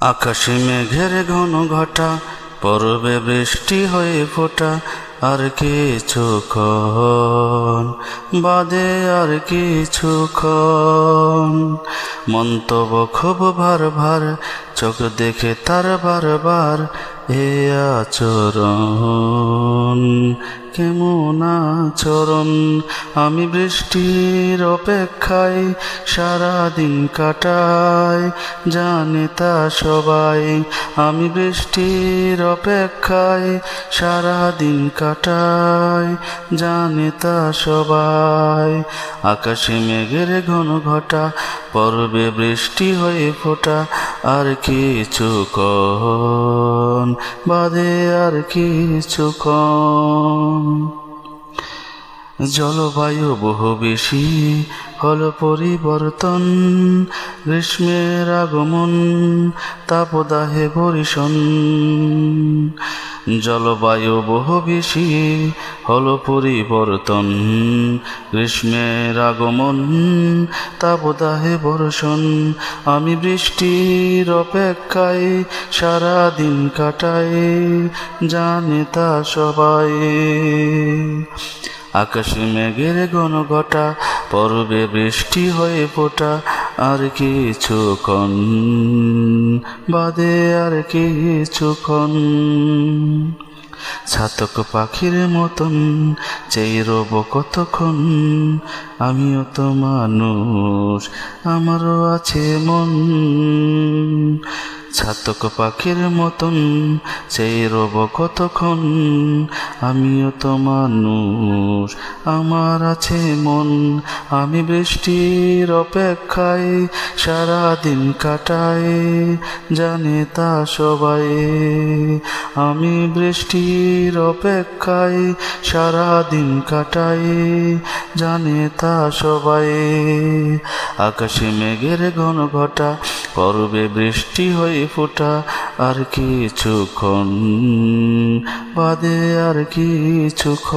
আকাশে মেঘের ঘন ঘটা, পরবে বৃষ্টি হয়ে ফোটা, আর কিছুক্ষণ বাদে আর কিছুক্ষণ মন্তব্য খুব ভার ভার, চোখ দেখে তার বারবার এ আচরণ, কেমন আচরণ? আমি বৃষ্টির অপেক্ষায় সারাদিন কাটাই, জানে তা সবাই। আমি বৃষ্টির অপেক্ষায় সারাদিন কাটাই, জানে তা সবাই। আকাশে মেঘের ঘন ঘটা পর্বে বৃষ্টি হয়ে ফোটা আর কিছুক্ষণ বাদে আর কিছুক্ষণ জলবায়ু বহু বেশি হল পরিবর্তন গ্রীষ্মের আগমন তাপদাহে বরিশন জলবায়ু বহু বেশি হল পরিবর্তন। গ্রীষ্মের আগমন, তাপদাহে বর্ষণ। আমি বৃষ্টির অপেক্ষায় সারাদিন কাটাই, জানে তা সবাই। আকাশে মেঘের ঘন ঘটা পর্বে বৃষ্টি হয়ে ফোটা। আর কিছুক্ষণ বাদে আর কিছুক্ষণ। ছাতক পাখির মতন চেয়ে রব কতক্ষণ? আমিও তো মানুষ, আমারও আছে মন। ছাতক পাখির মতন, সেই রব কতক্ষণ? আমিও তো মানুষ, আমার আছে মন। আমি বৃষ্টির অপেক্ষায় সারাদিন কাটাই, জানে তা সবাই। আমি বৃষ্টির অপেক্ষায় সারাদিন কাটাই, জানে তা সবাই। আকাশে মেঘের ঘন ঘটা করবে বৃষ্টি হয়ে ফোটা আর কিছুক্ষণ বাদে আর কিছুক্ষণ।